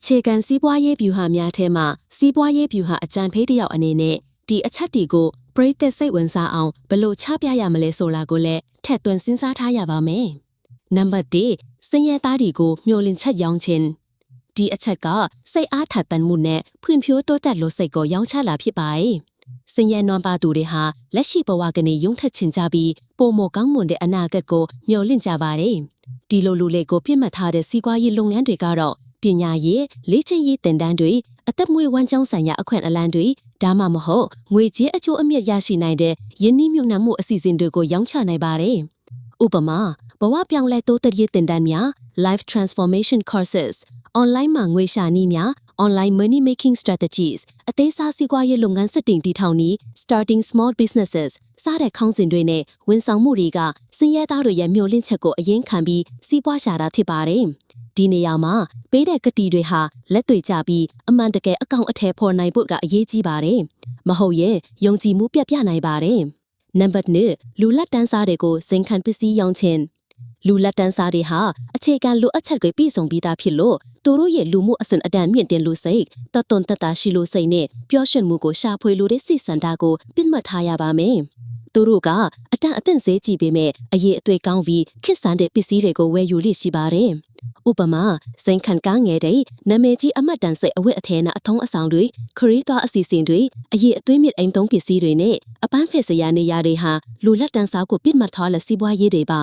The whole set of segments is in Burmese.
အခြေခံစီးပွားရေးဗျူဟာများထဲမှာစီးပွားရေးဗျူဟာအကြံဖေးတစ်ယောက်အနေနဲ့ဒီအချက်တီကိုပရိသတ်စိတ်ဝင်စားအောင်ဘယ်လို့ချပြရမလဲဆိုတာကိုလည်းထည့်သွင်းစဉ်းစားထားရပါမယ်။နံပါတ်1စင်ရဲသားဒီကိုမျှော်လင့်ချက်ရောင်းခြင်းဒီအချက်ကစိတ်အားထက်သန်မှုနဲ့ဖွံ့ဖြိုးတိုးတက်လို့စိတ်ကိုရောင်းချလာဖြစ်ပါရဲ့။စင်ရဲနွမ်းပါသူတွေဟာလက်ရှိဘဝကနေရုံထက်ချင်ကြပြီးပုံမကောင်းမွန်တဲ့အနာဂတ်ကိုမျှော်လင့်ကြပါတယ်။ဒီလိုလူလေးကိုပြစ်မှတ်ထားတဲ့စီးပွားရေးလုပ်ငန်းတွေကတော့ ပညာရေးလေ့ကျင့်ရေးသင်တန်းတွေအသက်မွေးဝမ်းကြောင်းဆိုင်ရာအခွင့်အလမ်းတွေဒါမှမဟုတ်ငွေကြေးအကျိုးအမြတ်ရရှိနိုင်တဲ့ယင်းနှိမ့်ညွတ်နှံမှုအစီအစဉ်တွေကိုရောင်းချနိုင်ပါတယ်။ဥပမာဘဝပြောင်းလဲတိုးတက်ရေးသင်တန်းများ life transformation courses online မှာငွေရှာနည်းများ online money making strategies အသေးစားစီးပွားရေးလုပ်ငန်းစတင်တည်ထောင်နည်း starting small businesses စတဲ့ခေါင်းစဉ်တွေနဲ့ဝန်ဆောင်မှုတွေကစင်ရဲသားတွေရဲ့မျှော်လင့်ချက်ကိုအရင်ခံပြီးစီးပွားရှာတာဖြစ်ပါတယ်။ဒီနေရာမှာပေးတဲ့ကတိတွေဟာလက်တွေ့ကြပြီးအမှန်တကယ်အကောင့်အထည်ဖော်နိုင်ဖို့ကအရေးကြီးပါတယ်။မဟုတ်ရင်ယုံကြည်မှုပြတ်ပြနိုင်ပါတယ်။နံပါတ်1လူလက်တန်းစားတွေကိုစင်ခံပစ္စည်းရောင်းခြင်း လူလက်တန်းစားတွေဟာအခြေခံလိုအပ်ချက်တွေပြည့်စုံပြီးသားဖြစ်လို့သူတို့ရဲ့လူမှုအစဉ်အတန်မြင့်တင်လို့စိတ်တတ်တွန်တက်တာရှိလို့စိတ်နဲ့ပျော်ရွှင်မှုကိုရှာဖွေလိုတဲ့စိတ်ဆန္ဒကိုပြစ်မှတ်ထားရပါမယ်။သူတို့ကအတန်အသင့်ဈေးကြည့်ပေမဲ့အရေးအသွေးကောင်းပြီးခစ်ဆန်တဲ့ပစ္စည်းတွေကိုဝယ်ယူလိရှိပါတယ်။ ဥပမာစိန်ခံကားငယ်တဲ့နာမည်ကြီးအမတ်တန်စိတ်အဝတ်အထည်နဲ့အထုံးအဆောင်တွေခရီးသွားအစီအစဉ်တွေအရေးအသွေးမြင့်အိမ်သုံးပစ္စည်းတွေနဲ့အပန်းဖက်စရာနေရာတွေဟာလူလက်တန်းစားကိုပြစ်မှတ်ထားလက်စီးပွားရေးတွေပါ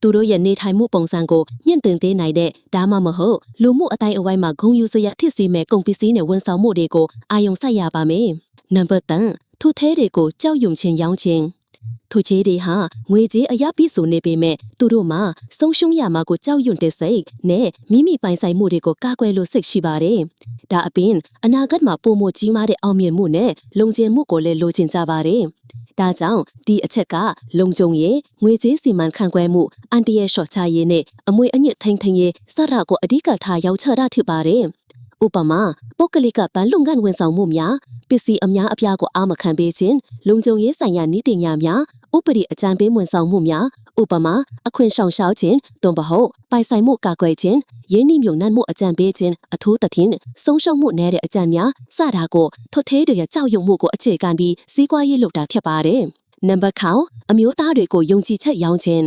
သူတို့ရဲ့နေထိုင်မှုပုံစံကိုမြင့်တင်သေးနိုင်တဲ့ဒါမှမဟုတ်လူမှုအတိုင်းအဝိုင်းမှာဂုဏ်ယူစရာထစ်စီမဲ့ကုန်ပစ္စည်းနဲ့ဝန်ဆောင်မှုတွေကိုအာရုံစိုက်ရပါမယ်နံပါတ်3ထိုသေးတွေကိုကြောက်ရွံ့ခြင်းရောင်းခြင်း ထိုချေးတွေဟာငွေကြေးအရပိဆိုနေပေမဲ့သူတို့မှာဆုံးရှုံးရမှာကိုကြောက်ရွံ့တဲ့စိတ်နဲ့မိမိပိုင်ဆိုင်မှုတွေကိုကာကွယ်လို့စိတ်ရှိပါတယ်။ဒါအပြင်အနာဂတ်မှာပုံမကြီးမားတဲ့အောင်မြင်မှုနဲ့လုံခြုံမှုကိုလည်းလိုချင်ကြပါတယ်။ဒါကြောင့်ဒီအချက်ကလုံခြုံရေးငွေကြေးစီမံခန့်ခွဲမှုအန်တီရဲ့ရှော့ချရေးနဲ့အမွေအညစ်ထိန်ထိန်ရေးစတာကိုအဓိကထားရောက်ချတာဖြစ်ပါတယ်။ ဥပမာပုဂ္ဂလိကဗန်လုံငန်းဝန်ဆောင်မှုများပစ္စည်းအများအပြားကိုအာမခံပေးခြင်းလုံခြုံရေးဆိုင်ရာနည်းပညာများဥပဒေအကြံပေးဝန်ဆောင်မှုများဥပမာအခွင့်ဆောင်ရှောက်ခြင်းတွန်ပဟုတ်ပိုင်ဆိုင်မှုကာကွယ်ခြင်းရင်းနှီးမြှုပ်နှံမှုအကြံပေးခြင်းအထူးသဖြင့်ဆုံးရှုံးမှုနည်းတဲ့အကြံများစတာကိုထွတ်သေးတွေရဲ့ကြောက်ရွံ့မှုကိုအခြေခံပြီးစီးပွားရေးလုပ်တာဖြစ်ပါတယ်နံပါတ်ခေါအမျိုးသားတွေကိုယုံကြည်ချက်ရောင်းခြင်း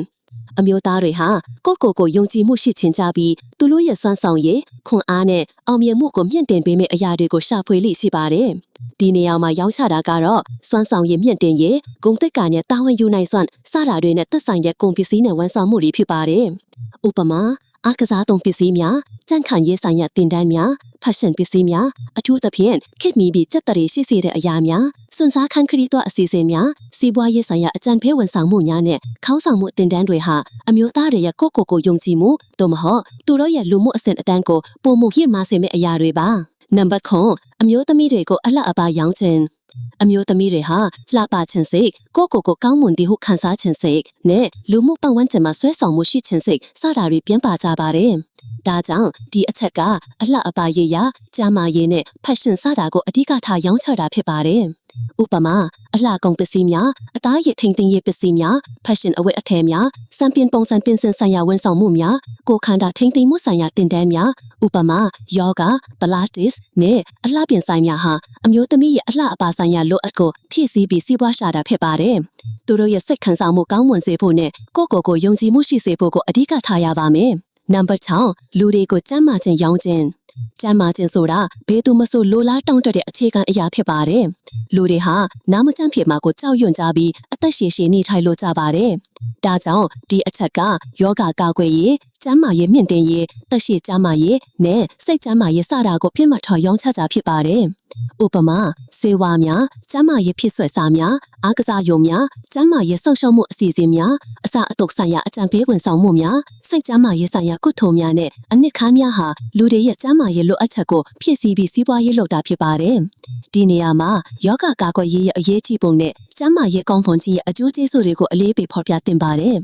အမျိုးသားတွေဟာကိုယ့်ကိုယ်ကိုယုံကြည်မှုရှိခြင်းကြပြီးသူတို့ရဲ့စွမ်းဆောင်ရည်ခွန်အားနဲ့အောင်မြင်မှုကိုမြင့်တင်ပေးမယ့်အရာတွေကိုရှာဖွေလိရှိပါတယ်။ဒီနေရာမှာရောင်းချတာကတော့စွမ်းဆောင်ရည်မြင့်တင်ရေးဂုံတက်ကာနဲ့တာဝန်ယူနိုင်စွမ်းစတာတွေနဲ့သက်ဆိုင်တဲ့ကုန်ပစ္စည်းနဲ့ဝန်ဆောင်မှုတွေဖြစ်ပါတယ်။ဥပမာအားကစားသုံးပစ္စည်းများကြန့်ခိုင်ရေးဆိုင်ရာတင်တန်းများဖက်ရှင်ပစ္စည်းများအထူးသဖြင့်ခေတ်မီပြီးစက်တရီရှိစေတဲ့အရာများ စွန့်စားခန်းခရီးသွားအစီအစဉ်များစီးပွားရေးဆိုင်ရာအကြံဖဲဝန်ဆောင်မှုများနဲ့ခေါင်းဆောင်မှုတင်တန်းတွေဟာအမျိုးသားတွေရဲ့ကိုယ့်ကိုယ်ကိုယုံကြည်မှုသို့မဟုတ်သူတို့ရဲ့လူမှုအဆင့်အတန်းကိုပုံမှုရင့်မာစေမယ့်အရာတွေပါနံပါတ်9အမျိုးသမီးတွေကိုအလှအပရောင်းခြင်းအမျိုးသမီးတွေဟာလှပခြင်းစိတ်ကိုယ့်ကိုယ်ကိုကောင်းမွန်သည်ဟုခံစားခြင်းစိတ်နဲ့လူမှုပတ်ဝန်းကျင်မှာဆွဲဆောင်မှုရှိခြင်းစိတ်စတာတွေပြင်းပါကြပါတယ်။ဒါကြောင့်ဒီအချက်ကအလှအပရေးရကျမ်းမာရေးနဲ့ဖက်ရှင်စတာကိုအဓိကထားရောင်းချတာဖြစ်ပါတယ်။ ဥပမာအလှကုန်ပစ္စည်းများအသားရည်ထိန်သိမ်းရေးပစ္စည်းများဖက်ရှင်အဝတ်အထည်များစံပင်ပုံစံပင်စင်ဆိုင်ရာဝန်ဆောင်မှုများကိုယ်ခန္ဓာထိန်သိမ်းမှုဆိုင်ရာတင်တန်းများဥပမာယောဂပလာတစ်နဲ့အလှပြင်ဆိုင်များဟာအမျိုးသမီးရဲ့အလှအပါဆိုင်ရာလိုအပ်ကိုဖြည့်ဆည်းပြီးစီးပွားရှာတာဖြစ်ပါတယ်။သူတို့ရဲ့စိတ်ခံစားမှုကောင်းမွန်စေဖို့နဲ့ကိုယ့်ကိုယ်ကိုယုံကြည်မှုရှိစေဖို့ကိုအဓိကထားရပါမယ်။နံပါတ်6လူတွေကိုစမ်းမာခြင်းရောင်းခြင်း ကျမ်းမာခြင်းဆိုတာဘယ်သူမဆိုလိုလားတောင့်တတဲ့အခြေခံအရာဖြစ်ပါတယ်။လူတွေဟာနာမကျန်းဖြစ်မှာကိုကြောက်ရွံ့ကြပြီးအသက်ရှည်ရှည်နေထိုင်လို့ကြပါတယ်။ဒါကြောင့်ဒီအချက်ကယောဂကာကွယ်ရေးကျမ်းမာရေးမြင့်တင်ရေးသက်ရှိကျမ်းမာရေးနဲ့စိတ်ကျမ်းမာရေးစတာကိုပြင့်မှတ်ထားရောင်းချကြဖြစ်ပါတယ်။ ဥပမာစေဝါများကျမ်းမာရေးဖြစ်ဆွဲစာများအားကစားရုံများကျမ်းမာရေးဆောင်ရှောက်မှုအစီအစဉ်များအစာအတုပ်ဆိုင်ရာအကြံပေးဝန်ဆောင်မှုများစိတ်ကျမ်းမာရေးဆိုင်ရာကုထုံများနဲ့အနှစ်ခါများဟာလူတွေရဲ့ကျမ်းမာရေးလိုအပ်ချက်ကိုဖြည့်ဆည်းပြီးစီးပွားရေးလုပ်တာဖြစ်ပါတယ်။ဒီနေရာမှာယောဂကာကွယ်ရေးရဲ့အရေးကြီးပုံနဲ့ကျမ်းမာရေးကောင်းပုံကြီးရဲ့အကျိုးကျေးဇူးတွေကိုအလေးပေးဖော်ပြသင်ပါတယ်။